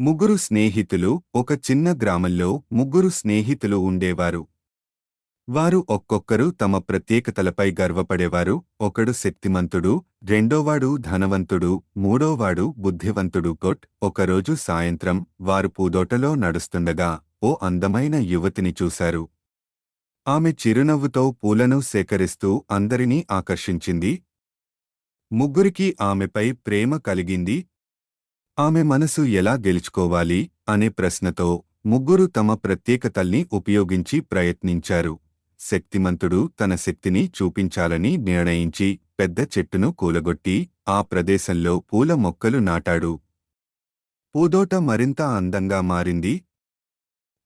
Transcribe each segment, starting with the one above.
ముగ్గురు స్నేహితులు ఒక చిన్న గ్రామంలో ముగ్గురు స్నేహితులు ఉండేవారు. వారు ఒక్కొక్కరు తమ ప్రత్యేకతలపై గర్వపడేవారు. ఒకడు శక్తిమంతుడు రెండోవాడు ధనవంతుడు మూడోవాడు బుద్ధివంతుడు కొట్. ఒకరోజు సాయంత్రం వారు పూదోటలో నడుస్తుండగా ఓ అందమైన యువతిని చూశారు. ఆమె చిరునవ్వుతో పూలను సేకరిస్తూ అందరినీ ఆకర్షించింది. ముగ్గురికి ఆమెపై ప్రేమ కలిగింది. ఆమె మనసు ఎలా గెలుచుకోవాలి అనే ప్రశ్నతో ముగ్గురు తమ ప్రత్యేకతల్ని ఉపయోగించి ప్రయత్నించారు. శక్తిమంతుడు తన శక్తిని చూపించాలని నిర్ణయించి పెద్ద చెట్టును కూలగొట్టి ఆ ప్రదేశంలో పూల మొక్కలు నాటాడు. పూదోట మరింత అందంగా మారింది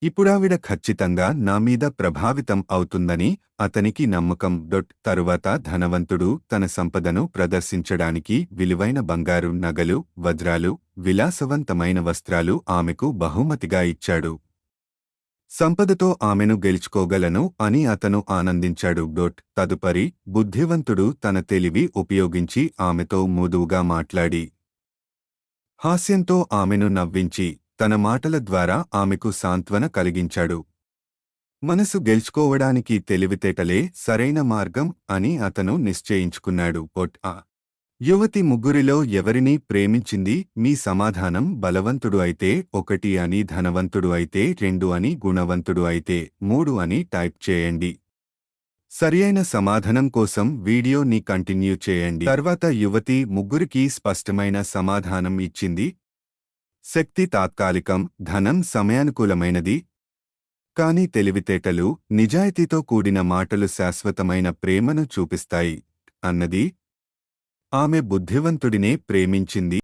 ఇప్పుడావిడ ఖచ్చితంగా నా మీద ప్రభావితం అవుతుందని అతనికి నమ్మకం. డొట్ తరువాత ధనవంతుడు తన సంపదను ప్రదర్శించడానికి విలువైన బంగారు నగలు వజ్రాలు విలాసవంతమైన వస్త్రాలు ఆమెకు బహుమతిగా ఇచ్చాడు. సంపదతో ఆమెను గెలుచుకోగలను అని అతను ఆనందించాడు. డొట్ తదుపరి బుద్ధివంతుడు తన తెలివి ఉపయోగించి ఆమెతో మృదువుగా మాట్లాడి హాస్యంతో ఆమెను నవ్వించి తన మాటల ద్వారా ఆమెకు సాంత్వన కలిగించాడు. మనసు గెలుచుకోవడానికి తెలివితేటలే సరైన మార్గం అని అతను నిశ్చయించుకున్నాడు. పొట్ ఆ యువతి ముగ్గురిలో ఎవరిని ప్రేమించింది? మీ సమాధానం బలవంతుడు అయితే ఒకటి అని ధనవంతుడు అయితే రెండు అని గుణవంతుడు అయితే మూడు అని టైప్ చేయండి. సరియైన సమాధానం కోసం వీడియోని కంటిన్యూ చేయండి. తర్వాత యువతి ముగ్గురికి స్పష్టమైన సమాధానం ఇచ్చింది. శక్తి తాత్కాలికం ధనం సమయానుకూలమైనది. కాని తెలివితేటలు నిజాయితీతో కూడిన మాటలు శాశ్వతమైన ప్రేమను చూపిస్తాయి అన్నది. ఆమె బుద్ధివంతుడినే ప్రేమించింది.